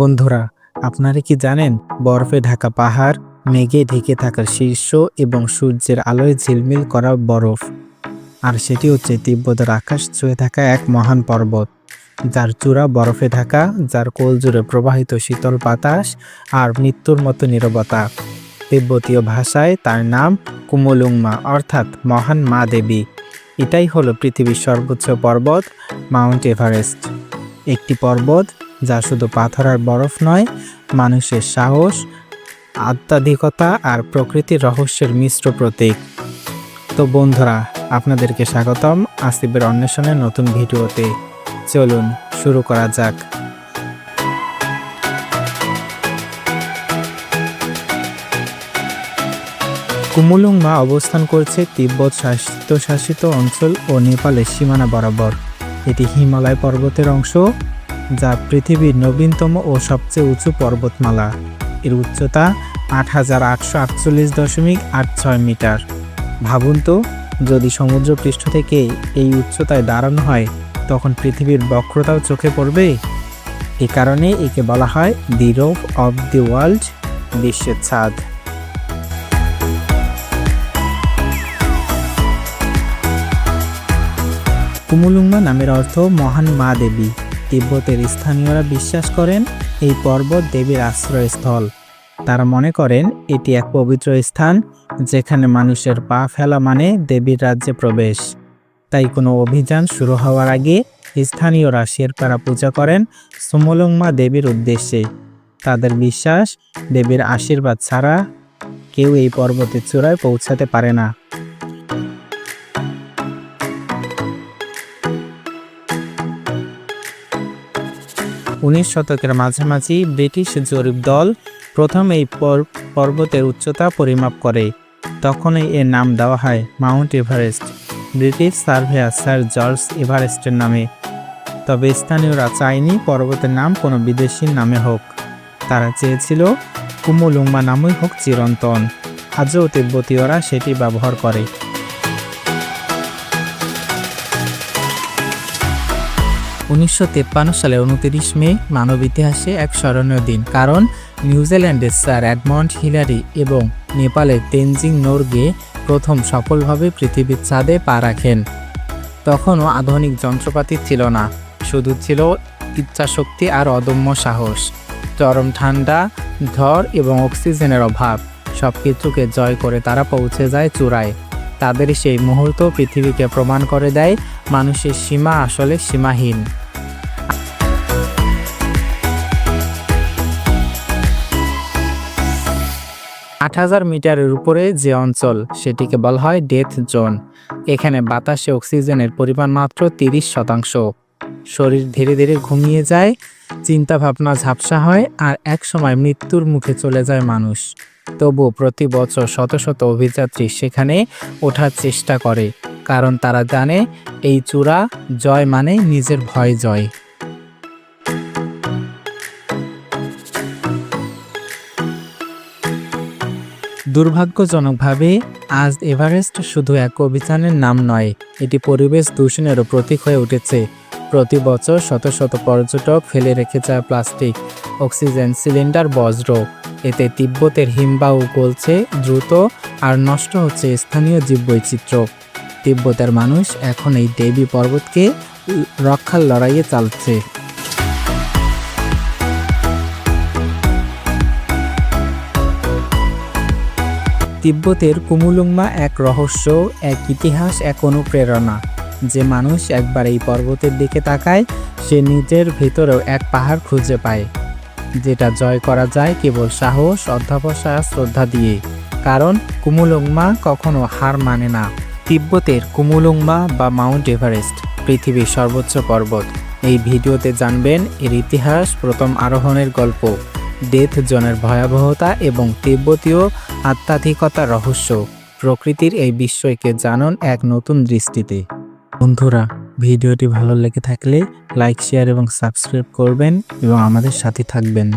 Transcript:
বন্ধুরা, আপনারা কি জানেন, বরফে ঢাকা পাহাড়, মেঘে ঢেকে থাকার শীর্ষ এবং সূর্যের আলোয় ঝিলমিল করা বরফ। আর সেটি হচ্ছে তিব্বতের আকাশ ছুঁয়ে থাকা এক মহান পর্বত, যার চূড়া বরফে ঢাকা, যার কোল জুড়ে প্রবাহিত শীতল বাতাস আর মৃত্যুর মতো নীরবতা। তিব্বতীয় ভাষায় তার নাম কুমলুংমা, অর্থাৎ মহান মা দেবী। এটাই হলো পৃথিবীর সর্বোচ্চ পর্বত, মাউন্ট এভারেস্ট। একটি পর্বত যা শুধু পাথর আর বরফ নয়, মানুষের সাহস, আধ্যাত্মিকতা আর প্রকৃতির রহস্যের মিশ্র প্রতীক। তো বন্ধুরা, আপনাদেরকে স্বাগতম আসিফের অন্বেষণের নতুন ভিডিওতে। চলুন শুরু করা যাক। কুমুলুংমা অবস্থান করছে তিব্বত শাসিত অঞ্চল ও নেপালের সীমানা বরাবর। এটি হিমালয় পর্বতের অংশ। যা পৃথিবীর নবীনতম ও সবচেয়ে উঁচু পর্বতমালা। এর উচ্চতা আট হাজার আটশো আটচল্লিশ দশমিক আট ছয় মিটার। ভাবুন তো, যদি সমুদ্রপৃষ্ঠ থেকে এই উচ্চতায় দাঁড়ানো হয়, তখন পৃথিবীর বক্রতাও চোখে পড়বে। এ কারণে একে বলা হয় the roof of the world বিশ্বের ছাদ। কুমুলুংমা নামের অর্থ মহান মা দেবী। তিব্বতের স্থানীয়রা বিশ্বাস করেন এই পর্বত দেবীর আশ্রয়স্থল। তারা মনে করেন এটি এক পবিত্র স্থান যেখানে মানুষের পা ফেলা মানে দেবীর রাজ্যে প্রবেশ। তাই কোনো অভিযান শুরু হওয়ার আগে স্থানীয়রা শেরপাড়া পূজা করেন সুমলংমা দেবীর উদ্দেশ্যে। তাদের বিশ্বাস, দেবীর আশীর্বাদ ছাড়া কেউ এই পর্বতের চূড়ায় পৌঁছাতে পারে না। উনিশ শতকের মাঝামাঝি ব্রিটিশ জরিপ দল প্রথম এই পর্বতের উচ্চতা পরিমাপ করে। তখনই এর নাম দেওয়া হয় Mount Everest, British surveyor sir George এভারেস্টের নামে। তবে স্থানীয়রা চায়নি পর্বতের নাম কোনো বিদেশির নামে হোক। তারা চেয়েছিল কুমুলুংমা নামই হোক চিরন্তন। আজও তিব্বতীয়রা সেটি ব্যবহার করে। উনিশশো সালে উনতিরিশ মে মানব ইতিহাসে এক স্মরণীয় দিন। কারণ নিউজিল্যান্ডের স্যার অ্যাডমন্ড হিলারি এবং নেপালের তেনজিং নোরগে প্রথম সফলভাবে পৃথিবীর চাঁদে পা রাখেন। তখনও আধুনিক যন্ত্রপাতি ছিল না, শুধু ছিল ইচ্ছাশক্তি আর অদম্য সাহস। চরম ঠান্ডা, ঝড় এবং অক্সিজেনের অভাব সব কিছুকে জয় করে তারা পৌঁছে যায় চূড়ায়। তাদের সেই মুহূর্ত পৃথিবীকে প্রমাণ করে দেয়, মানুষের সীমা আসলে সীমাহীন। আট হাজার মিটারের উপরে যে অঞ্চল, সেটিকে বলা হয় ডেথ জোন। এখানে বাতাসে অক্সিজেনের পরিমাণ মাত্র তিরিশ শতাংশ। শরীর ধীরে ধীরে ঘুমিয়ে যায় চিন্তা ভাবনা ঝাপসা হয় আর এক সময় মৃত্যুর মুখে চলে যায় মানুষ। তবু প্রতি বছর শত শত অভিযাত্রী সেখানে ওঠার চেষ্টা করে, কারণ তারা জানে এই চূড়া জয় মানে নিজের ভয় জয়। দুর্ভাগ্যজনকভাবে, আজ এভারেস্ট শুধু এক অভিযানের নাম নয়, এটি পরিবেশ দূষণেরও প্রতীক হয়ে উঠেছে। প্রতি বছর শত শত পর্যটক ফেলে রেখে যায় প্লাস্টিক, অক্সিজেন সিলিন্ডার, বজ্র। এতে তিব্বতের হিমবাহ গলছে দ্রুত আর নষ্ট হচ্ছে স্থানীয় জীববৈচিত্র্য। তিব্বতের মানুষ এখন এই দেবী পর্বতকে রক্ষার লড়াইয়ে চালছে। তিব্বতের কুমুলুংমা এক রহস্য, এক ইতিহাস, এক অনুপ্রেরণা। যে মানুষ একবার এই পর্বতের দিকে তাকায়, সে নিজের ভেতরেও এক পাহাড় খুঁজে পায়, যেটা জয় করা যায় কেবল সাহস অধ্যাবসা আর শ্রদ্ধা দিয়ে। কারণ কুমুলুংমা কখনো হার মানে না। তিব্বতের কুমুলুংমা বা মাউন্ট এভারেস্ট, পৃথিবীর সর্বোচ্চ পর্বত। এই ভিডিওতে জানবেন এর ইতিহাস, প্রথম আরোহণের গল্প। ডেথ জোনের ভয়াবহতা এবং তিব্বতীয় আধ্যাত্মিকতার রহস্য। প্রকৃতির এই বিস্ময়কে জানুন এক নতুন দৃষ্টিতে। বন্ধুরা, ভিডিওটি ভালো লেগে থাকলে লাইক, শেয়ার এবং সাবস্ক্রাইব করবেন এবং আমাদের সাথে থাকবেন।